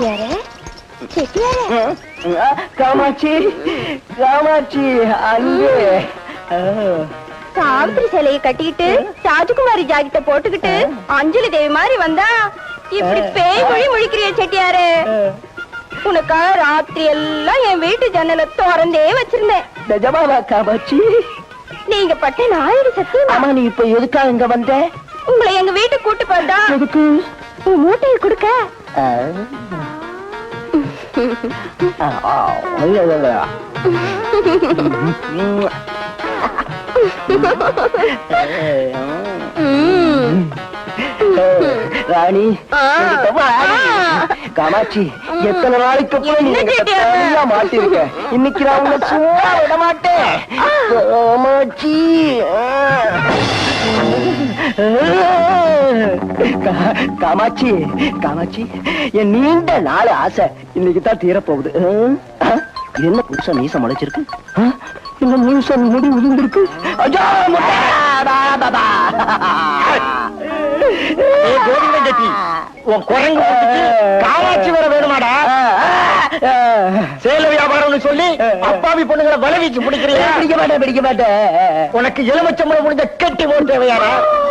செட்டியாரே? செட்டியாரே? காமாட்சி காமாட்சி அங்கே சாவித்திரி சிலையை கட்டிக்கிட்டு ராஜகுமாரி ஜாக்கெட்ட போட்டுக்கிட்டு அஞ்சலி தேவி மாதிரி வந்தா இப்படி பேய் மொழி முழிக்கிறிய செட்டியாரே? உனக்காக ராத்திரி எல்லாம் என் வீட்டு ஜன்னலை திறந்தே வச்சிருந்தேன். நிஜமாவா காமாட்சி? நீங்க பட்ட நாயுடு சத்தியம்? ஆமா நீ இப்ப எதுக்காக இங்க வந்த? உங்களை எங்க வீட்டுக்கு கூட்டு போட்டா எதுக்கு? உன் மூட்டையை கொடுக்க. ராணி. காமாட்சி எத்தனை நாளைக்கு அப்புறம் நீ என்ன என்கிட்ட கேட்டியா? தனியா மாட்டிருக்க இன்னைக்கு நான் உன்னை சும்மா விட மாட்டேன் காமாட்சி காமாட்சி காமாட்சி என் நீண்ட நாள் ஆசை இன்னைக்கு தான் தீரப்போகுது. என்ன புதுசா மீசம் முளைச்சிருக்கு? இந்த முழுசா முடி உதிர்ந்திருக்கு. உன் குரங்கு காமாட்சி வர வேணுமாடா? சேல வியாபாரம்னு சொல்லி அப்பாவி பொண்ணுங்களை வலை வீச்சு பிடிக்கிறியா? பிடிக்க மாட்டேன் பிடிக்க மாட்டேன். உனக்கு எலுமிச்சம்பளம் முடிஞ்ச கெட்டி போட்டு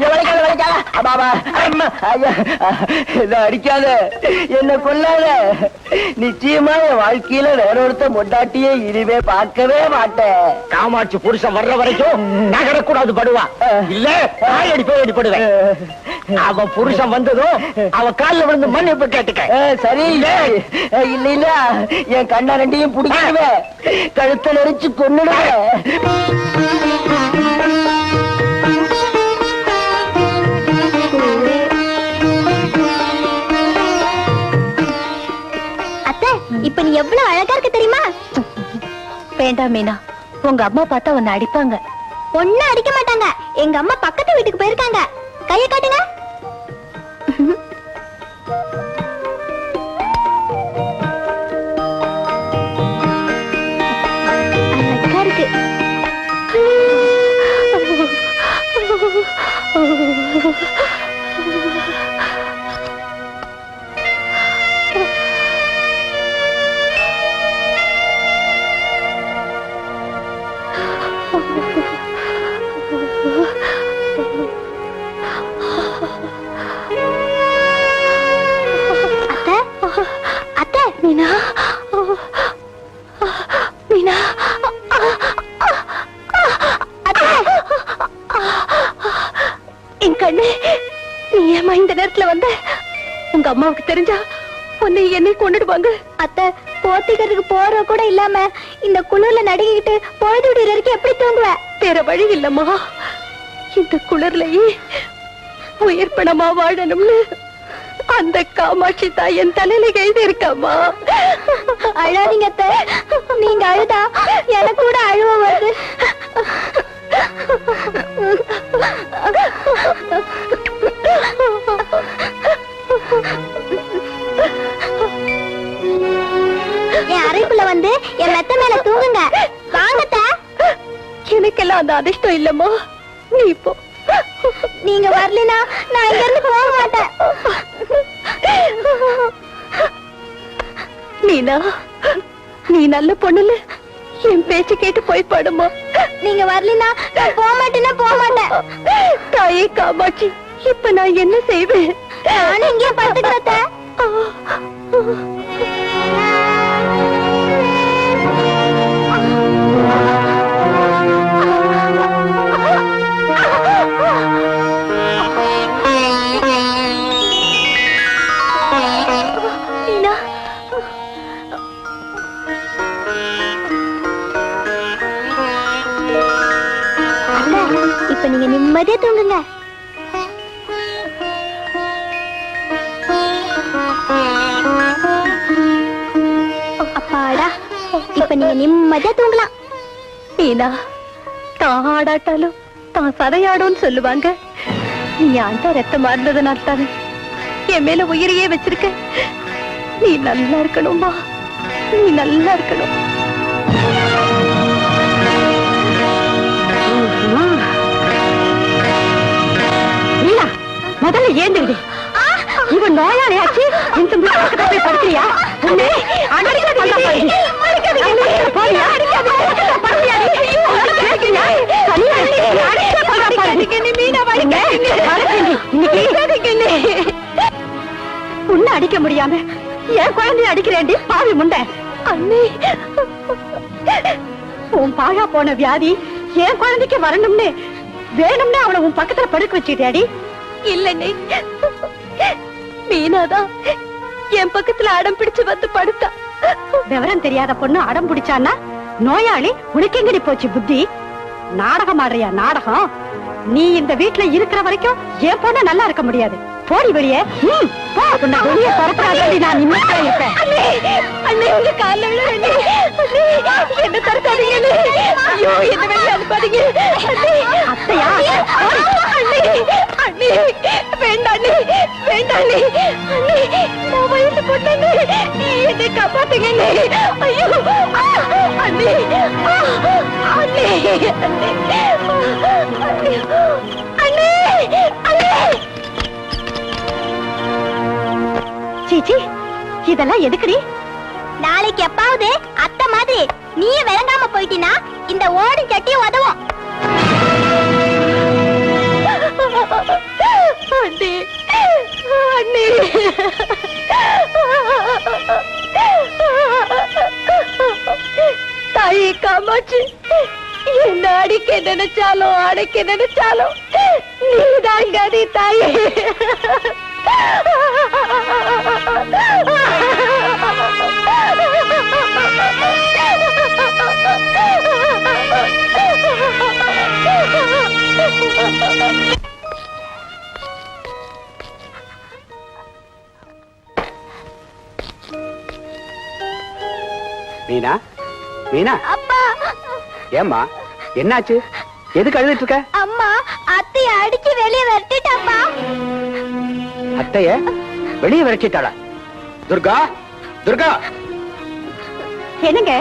தேவையாடா அடிக்காத. என்ன கொல்லாத. நிச்சயமா என் வாழ்க்கையில வேற ஒருத்த மொட்டாட்டியே இனிமே பார்க்கவே மாட்டேன். காமாட்சி புருஷன் வர்ற வரைக்கும் நகரக்கூடாது படுவா. இல்ல நாய் அடி போய் அடிப்படுவேன் அவன் புருஷன் வந்ததும் அவ கால்ல விழுந்து மன்னிப்பு கேட்டுக்க. சரி. இல்ல. இல்ல என் கண்ண ரெண்டையும் பிடிச்சிடுவேன். கழுத்தை நெரிச்சு கொன்னுடுவேன். எவ்வளவு அழகா இருக்கு தெரியுமா? வேண்டாம் மீனா உங்க அம்மா பார்த்தா உன்னை அடிப்பாங்க. ஒன்னும் அடிக்க மாட்டாங்க. எங்க அம்மா பக்கத்து வீட்டுக்கு போயிருக்காங்க. கைய காட்டுங்க. மீனா? மீனா? அத்தை! என் கண்ணு நீ ஏமா இந்த நேரத்துல வந்த? உங்க அம்மாவுக்கு தெரிஞ்சா உன்னை என்னை கொண்டுடுவாங்க அத்தை போத்திக்கிறதுக்கு போற கூட இல்லாம இந்த குளிர்ல நடுங்கிட்டு பொழுது வரைக்கும் எப்படி தூங்குவ? வேற வழி இல்லம்மா. இந்த குளிர்லயே உயிர் பணமா வாழணும்னு அந்த காமாட்சி தாய் என் தலையில கைது இருக்காமா அழாதீங்க. நீங்க அழுதா எனக்கு கூட அழுவ வருது. வந்து என் மெத்த மேல தூங்குங்க. வாங்கத்த எனக்கெல்லாம் அந்த அதிர்ஷ்டம் இல்லம்மா. நீ போ. நீங்க வரலனா நான் இங்க இருந்து போக மாட்டேன். நீனா? நீ நல்ல பொண்ணுல? என் பேச்சு கேட்டு போய் படுமா. நீங்க வரலனா நான் போக மாட்டேன்னா போக மாட்டேன். தாயே காமாட்சி இப்ப நான் என்ன செய்வேன்? நானும் இங்கே படுத்துக்கிறத நிம்மதியா தூங்குங்க. அப்பாடா இப்ப நீங்க நிம்மதியா தூங்கலாம். ஏனா தான் ஆடாட்டாலும் தான் சதையாடும்னு சொல்லுவாங்க. நீ தான் ரத்தம் மாறினதுனால தானே என் மேல உயிரையே வச்சிருக்க. நீ நல்லா இருக்கணுமா நீ நல்லா இருக்கணும். முதல்ல ஏந்துடுது இவன் நோயாளியாச்சு இந்த பக்கத்துல போய் படுக்கிறியா? உன்னை அடிக்காதீங்க. போறியா? உன்னை அடிக்க முடியாம என் குழந்தைய அடிக்கிறேன்டி. பாவி முண்டை. அண்ணே. உன் பாழா போன வியாதி என் குழந்தைக்கு வரணும்னு வேணும்னு அவளை உன் பக்கத்துல படுக்க வச்சுட்டியாடி இல்லண்ணே மீனாதான் என் பக்கத்துல அடம் பிடிச்சு வந்து படுத்தா. விவரம் தெரியாத பொண்ணு அடம் பிடிச்சான்னா நோயாளி உனக்கெங்கடி போச்சு புத்தி? நாடகம் ஆடுறியா நாடகம்? நீ இந்த வீட்ல இருக்கிற வரைக்கும் என் பொண்ணு நல்லா இருக்க முடியாது. போடி வெளியே. வெளியே துரத்தாதடி, நான் நிம்மதியா இருப்பேன். அண்ணே உங்க விழுறேன் என்ன தரத்தாதீங்க ஐயோ என்ன வெளியே அனுப்பாதீங்க. அத்தையா அண்ணே அண்ணே வேண்டாம் அண்ணே. நான் வயசு என்னை ஐயோ அண்ணே அண்ணே அண்ணே அண்ணே சீச்சி இதெல்லாம் எதுக்குடி? நாளைக்கு எப்பாவது அத்த மாதிரி நீ விளங்காம போயிட்டினா இந்த ஓடும் சட்டி உதவும். அண்ணே அண்ணே தாயே காமாட்சி என்ன அடிக்க நினைச்சாலும் அடைக்க நினைச்சாலும் நீதான் கதி தாயே மீனா? மீனா? அப்பா. ஏம்மா? என்னாச்சு? எதுக்கு அழுதுட்டு இருக்க? அம்மா அத்தைய அடிச்சு வெளியே விரட்டிட்டாப்பா. அத்தைய வெளியே விரட்டிட்டாளா? துர்கா துர்கா. என்னங்க?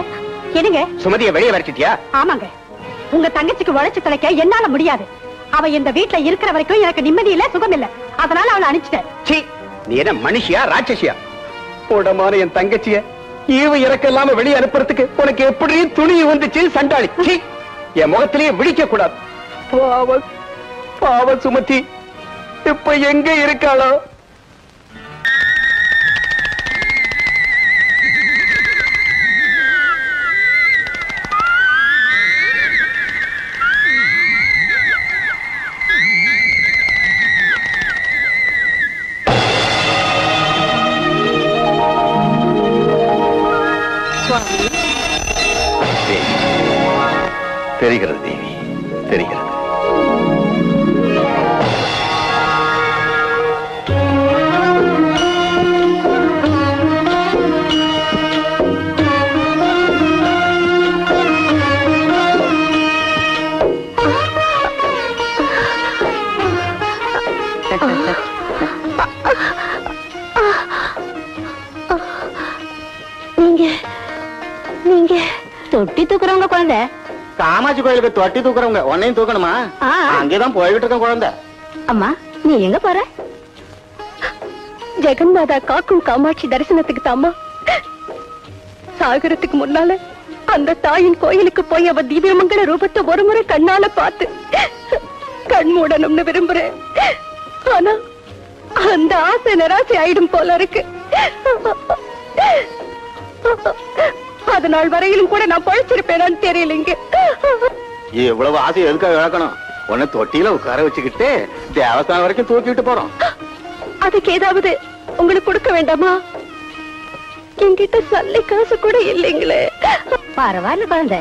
என்னங்க? சுமதிய வெளியே விரட்டிட்டியா? ஆமாங்க. உங்க தங்கச்சிக்கு உழைச்சு தலைக்க என்னால முடியாது. அவ இந்த வீட்ல இருக்கிற வரைக்கும் எனக்கு நிம்மதி இல்ல சுகம் இல்ல. அதனால அவளை அனுப்பிச்சிட்டேன். நீ என்ன மனுஷியா ராட்சசியா? போடமான என் தங்கச்சிய ஈவு இறக்க இல்லாம வெளியே அனுப்புறதுக்கு உனக்கு எப்படி துணி வந்துச்சு சண்டாளி. என் முகத்திலேயே விழிக்க கூடாது. பாவ பாவ சுமதி இப்ப எங்க இருக்காளோ? நீங்க நீங்க. தொட்டி தூக்குறவங்க குழந்தை. காமாட்சி கோயிலுக்கு தொட்டி தூக்குறவங்க உன்னையும் தூக்கணுமா? ஆ. அங்கேதான் போய்கிட்டு குழந்தை. அம்மா நீ எங்க போற? ஜெகன்மாதா காக்கும் காமாட்சி தரிசனத்துக்கு தாமா சாகரத்துக்கு முன்னால அந்த தாயின் கோயிலுக்கு போய் அவ திவ்யமங்கல ரூபத்தை ஒரு முறை கண்ணால பார்த்து கண் மூடணும்னு விரும்புறேன். ஆனா அந்த ஆசை நிராசை ஆயிடும் போல இருக்கு. அதனால் வரையிலும் கூட நான் பழிச்சிருப்பேனான்னு தெரியலைங்க இவ்வளவு ஆசை எதுக்காக இழக்கணும்? உன்னை தொட்டியில உட்கார வச்சுக்கிட்டு தேவஸ்தானம் வரைக்கும் தூக்கிட்டு போறோம். அதுக்கு ஏதாவது உங்களுக்கு கொடுக்க வேண்டாமா? என்கிட்ட சல்லி காசு கூட இல்லைங்களே. பரவாயில்ல குழந்தை.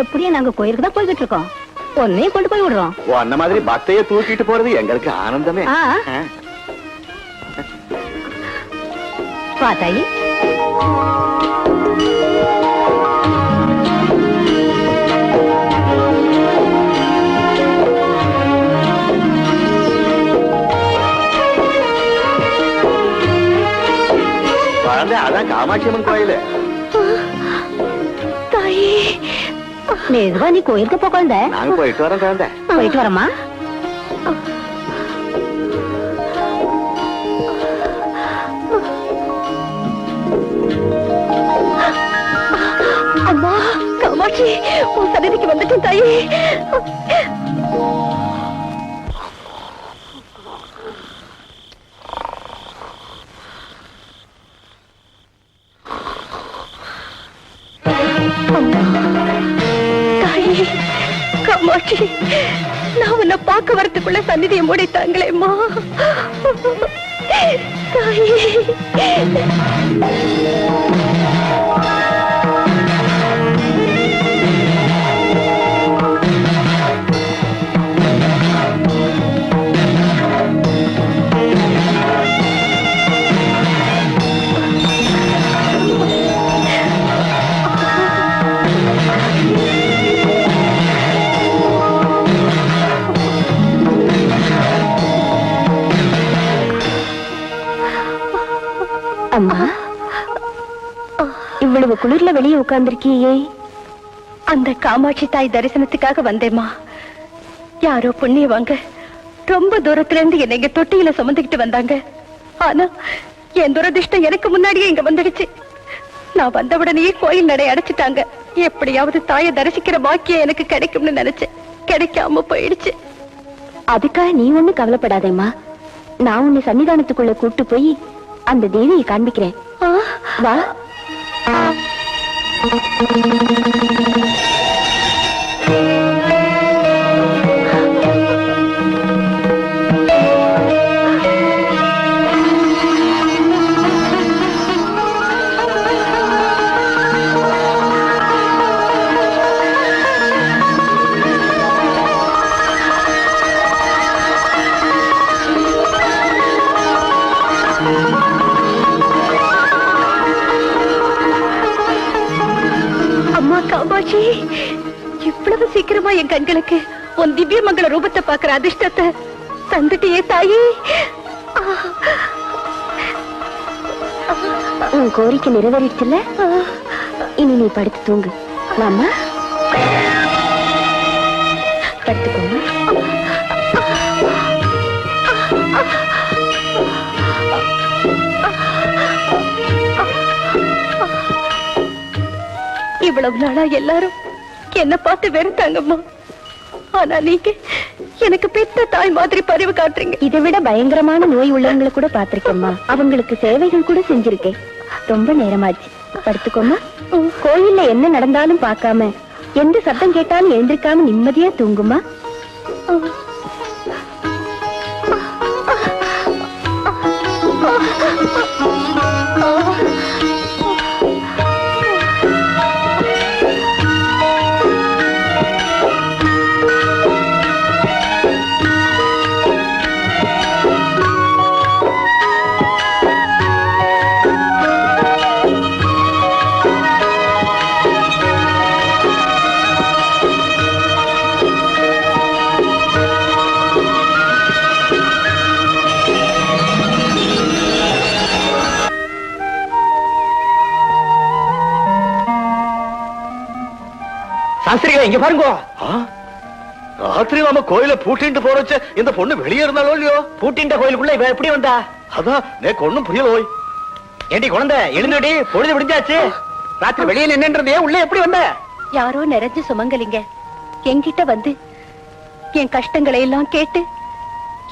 எப்படியும் நாங்க கோயிலுக்கு தான் போய்கிட்டு இருக்கோம். உன்னையும் கொண்டு போய் விடுறோம். அந்த மாதிரி பக்தைய தூக்கிட்டு போறது எங்களுக்கு ஆனந்தமே. ஆ. ஆ. வா தாயி. குழந்தை அதான் காமாட்சி அம்மன் கோயிலு. தாயி. மெதுவா நீ கோயிலுக்கு போ குழந்தை நாங்க போயிட்டு வரோம் குழந்தை போயிட்டு வரமா அம்மா காமாட்சி உன் நான் உன்னை சந்நிதியை மூடித்தாங்களேம்மா தாயே. இவ்வளவு குளிர்ல வெளியே உட்கார்ந்திருக்கியே. அந்த காமாட்சி தாய் தரிசனத்துக்காக வந்தேம்மா. யாரோ புண்ணியவாங்க ரொம்ப தூரத்துல இருந்து என்னை இங்க தொட்டியில சுமந்துக்கிட்டு வந்தாங்க. ஆனா என் துரதிர்ஷ்டம் எனக்கு முன்னாடியே இங்க வந்துடுச்சு. நான் வந்தவுடனே கோயில் நடை அடைச்சிட்டாங்க. எப்படியாவது தாயை தரிசிக்கிற பாக்கியம் எனக்கு கிடைக்கும்னு நினைச்சேன் கிடைக்காம போயிடுச்சு. அதுக்காக நீ ஒண்ணு கவலைப்படாதேம்மா. நான் உன்னை சன்னிதானத்துக்குள்ள கூட்டு போய் அந்த தேவியை காண்பிக்கிறேன். வா. அம்மா உன் திவ்ய மங்கள ரூபத்தை பாக்குற அதிர்ஷ்டத்தை தந்துட்டியே தாயி. உன் கோரிக்கை நிறைவேறிடுச்சுல இனி நீ படுத்து தூங்கு. மாமா? படுத்துக்கோமா? இவ்வளவு நாளா எல்லாரும் என்ன பார்த்து வெறுத்தாங்கம்மா. ஆனா நீங்க எனக்கு பெத்த தாய் மாதிரி பரிவு காட்டுறீங்க. இதை விட பயங்கரமான நோய் உள்ளவங்களை கூட பாத்திருக்கேம்மா அவங்களுக்கு சேவைகள் கூட செஞ்சிருக்கேன். ரொம்ப நேரமாச்சு. படுத்துக்கோமா கோயில்ல என்ன நடந்தாலும் பார்க்காம எந்த சத்தம் கேட்டாலும் எழுந்திருக்காம நிம்மதியா தூங்குமா இங்க பாருங்க. ஆ? ராத்திரி நாம கோயில பூட்டிட்டு போறச்ச இந்த பொண்ணு வெளியே இருந்தாலோ இல்லையோ? பூட்டின்ற கோயிலுக்குள்ள இவ எப்படி வந்தா? அதான் எனக்கு ஒண்ணும் புரியல ஓய். ஏண்டி குழந்தை எழுந்துடி பொழுது விடிஞ்சாச்சு. ராத்திரி வெளியே நின்னுன்றதே உள்ள எப்படி வந்த? யாரோ நிறைஞ்சு சுமங்கலிங்க. என்கிட்ட வந்து என் கஷ்டங்களை எல்லாம் கேட்டு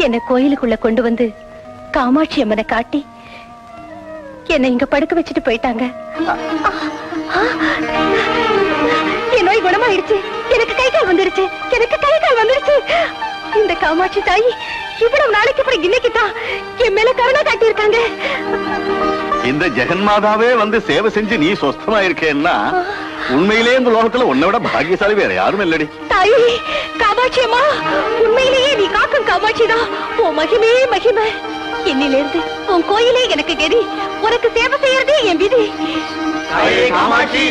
என்னை கோயிலுக்குள்ள கொண்டு வந்து காமாட்சி அம்மனை காட்டி என்னை இங்க படுக்க வச்சுட்டு போயிட்டாங்க. என் நோய் குணமாயிடுச்சு. எனக்கு கை கால் வந்துருச்சு. எனக்கு கை கால் வந்துருச்சு. இந்த காமாட்சி தாய் இவ்வளவு நாளைக்கு அப்புறம் இன்னைக்கு தான் என் மேல கருணை காட்டியிருக்காங்க. இந்த ஜெகன்மாதாவே வந்து சேவை செஞ்சு நீ சொஸ்தமா இருக்கேன்னா உண்மையிலேயே இந்த லோகத்துல உன்னை விட பாக்கியசாலி வேற யாரும் இல்லடி. தாயே காமாட்சி அம்மா உண்மையிலேயே நீ காக்கும் காமாட்சி தான். உன் மகிமே மகிமை. இன்னிலிருந்து உன் கோயிலே எனக்கு கெதி. உனக்கு சேவை செய்யறதே என் விதி. காமாட்சி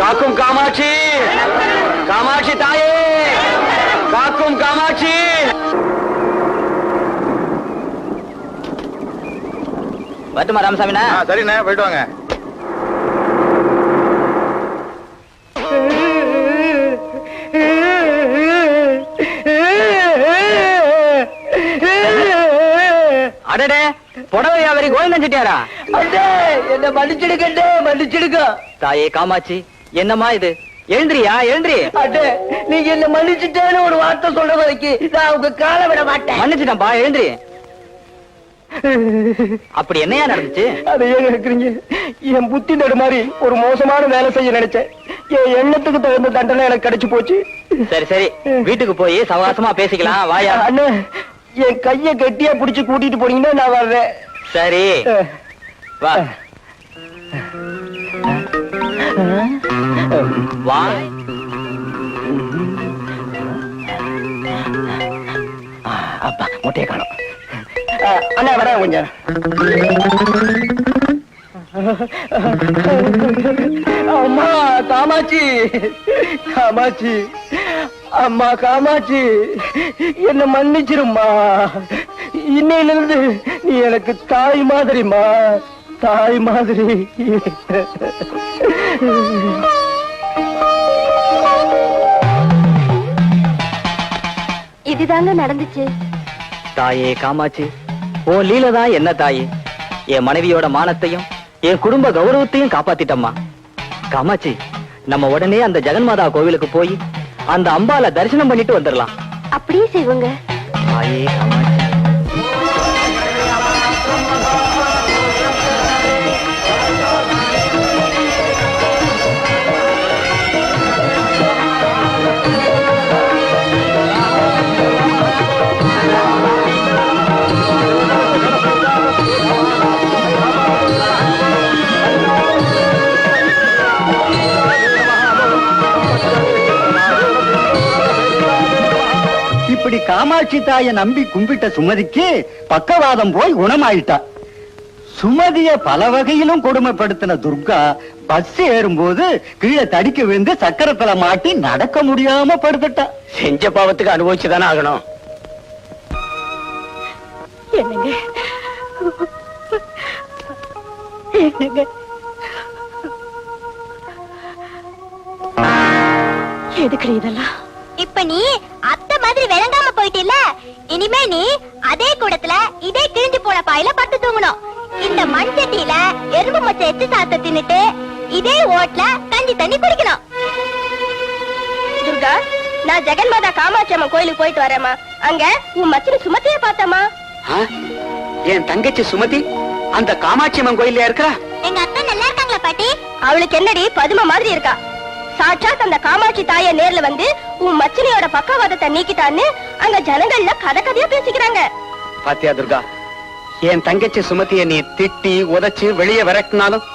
காக்கும் காமாட்சி. காமாட்சி தாயே. காக்கும் காமாட்சி. வரட்டுமா ராமசாமினா சரிண்ணே போயிட்டு வாங்க. அடடே புடவை வியாபாரி கோவிந்தன் செட்டியாரா அண்ணே என்ன மன்னிச்சிடுக்கண்டே மன்னிச்சிடுங்க. தாயே காமாட்சி என்னம்மா இது? எழுந்திரியா எழுந்திரி. அண்ணே நீங்க என்ன மன்னிச்சிட்டேன்னு ஒரு வார்த்தை சொல்ற வரைக்கும் நான் உங்க கால விட மாட்டேன். மன்னிச்சிட்டேன்பா எழுந்திரி. அப்படி என்னையா நடந்துச்சு? அதை ஏன் கேக்குறீங்க. என் புத்தி தடு மாதிரி ஒரு மோசமான வேலை செய்ய நினைச்சேன். என் எண்ணத்துக்கு தகுந்த தண்டனை எனக்கு கிடைச்சு போச்சு. சரி சரி. வீட்டுக்கு போய் சவாசமா பேசிக்கலாம். வாயா. அண்ணே என் கைய கெட்டியா புடிச்சு கூட்டிட்டு போனீங்கன்னா நான் வர்றேன். சரி. வா. வா. அப்பா முட்டையை காணும். அண்ணா வரேன் கொஞ்சம் அம்மா காமாட்சி காமாட்சி அம்மா காமாட்சி என்ன மன்னிச்சிரும்மா. இன்னையில இருந்து நீ எனக்கு தாய் மாதிரிம்மா. தாய் மாதிரி. இதுதாங்க நடந்துச்சு. தாயே காமாட்சி ஓ லீலதான் என்ன தாயே? என் மனைவியோட மானத்தையும் என் குடும்ப கௌரவத்தையும் காப்பாத்திட்டம்மா. காமாட்சி நம்ம உடனே அந்த ஜெகன்மாதா கோவிலுக்கு போய் அந்த அம்பால தரிசனம் பண்ணிட்டு வந்துடலாம் அப்படியே செய்வோங்க. இப்படி காமாட்சி தாய நம்பி கும்பிட்ட சுமதிக்கு பக்கவாதம் போய் குணமாயிட்டா. சுமதிய பல வகையிலும் கொடுமைப்படுத்தின துர்கா பஸ் ஏறும்போது கீழே தடிக்க விழுந்து சக்கரத்துல மாட்டி நடக்க முடியாம படுத்துட்டா. செஞ்ச பாவத்துக்கு அனுபவிச்சுதானே ஆகணும். என்னங்க? என்னங்க? எதுக்கு இதெல்லாம்? இப்ப நீ மாதிரி விளங்காம போயிட்டில்ல? இனிமே நீ அதே கூடத்துல இதே கிழிஞ்சு போன பாயில பட்டு தூங்கணும். இந்த மண் சட்டியில எறும்பு மொச்ச எச்சு சாத்த தின்னுட்டு இதே ஓட்ல கஞ்சி தண்ணி குடிக்கணும். துர்கா நான் ஜெகன்மாதா காமாட்சி அம்மன் கோயிலுக்கு போயிட்டு வரேம்மா. அங்க உன் மச்சின சுமத்திய பார்த்தம்மா. என் தங்கச்சி சுமதி அந்த காமாட்சி அம்மன் கோயில்ல இருக்கா? எங்க அத்தை நல்லா இருக்காங்களா பாட்டி? அவளுக்கு என்னடி பதும மாதிரி இருக்கா? சாட்சாத் அந்த காமாட்சி தாய நேர்ல வந்து உன் மச்சினியோட பக்கவாதத்தை நீக்கிட்டான்னு அங்க ஜனங்கள்ல கதை கதையா பேசிக்கிறாங்க. பாத்தியா துர்கா? என் தங்கச்சி சுமதிய நீ திட்டி உதைச்சு வெளியே விரட்டினாலும்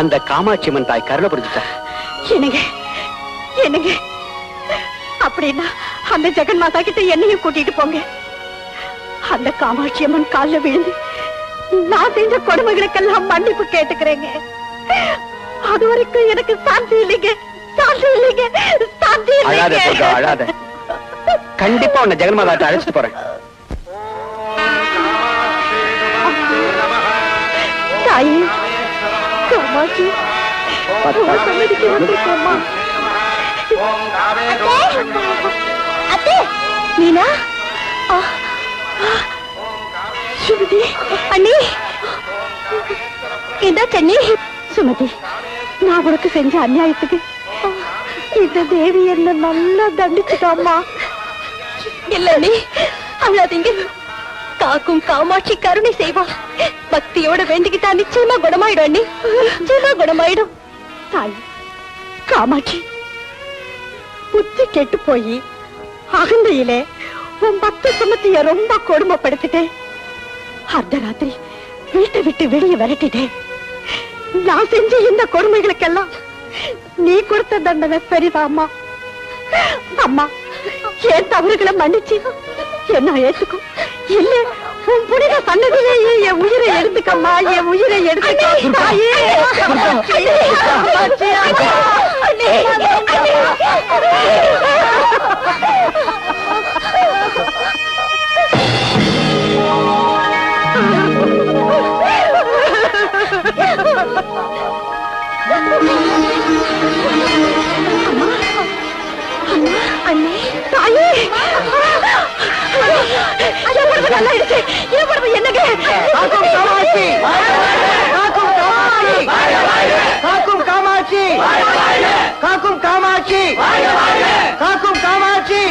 அந்த காமாட்சி அம்மன் தாய் கருணை புரிஞ்சுட்டா. என்னங்க? என்னங்க? அப்படின்னா அந்த ஜெகன் மாதா கிட்ட என்னையும் கூட்டிட்டு போங்க. அந்த காமாட்சி அம்மன் கால்ல விழுந்து நான் செஞ்ச கொடுமைகளுக்கெல்லாம் மன்னிப்பு கேட்டுக்கிறேங்க. அது வரைக்கும் எனக்கு சாந்தி இல்லைங்க. சாந்தி இல்லைங்க. சாந்தி அழாத இல்லைங்க அழாத. கண்டிப்பா உன்னை ஜெகன்மாதாட்ட அழைச்சிட்டு போறேன். தாயே காமாட்சி சன்னதிக்கு வந்திருக்கோம்மா. அத்தே நீனா அண்ணி. இதா தண்ணி சுமதி நான் உனக்கு செஞ்ச அநியாயத்துக்கு இந்த தேவி என்ன நல்லா தண்டிச்சுட்டாம்மா. இல்ல நீ அழாதீங்க காக்கும் காமாட்சி கருணை செய்வா. பக்தியோட வேண்டிக்கிட்டா நிச்சயமா குணமாயிடும் அண்ணி. நிச்சயமா குணமாயிடும். தாய் காமாட்சி புத்தி கெட்டு போய் அகந்தையிலே உன் பக்த சுமத்திய ரொம்ப கொடுமைப்படுத்திட்டேன். அர்த்தராத்திரி வீட்டை விட்டு வெளியே விரட்டிட்டேன். நான் செஞ்ச இந்த கொடுமைகளுக்கெல்லாம் நீ கொடுத்த தண்டனை சரிதா அம்மா? அம்மா என் தவறுகளை மன்னிச்சு என்ன ஏத்துக்கும்? இல்ல உன் புனித சன்னதியிலேயே என் உயிரை எடுத்துக்கம்மா என் உயிரை எடுத்துக்கம்மா காக்கும் காமாட்சி காக்கும் காமாட்சி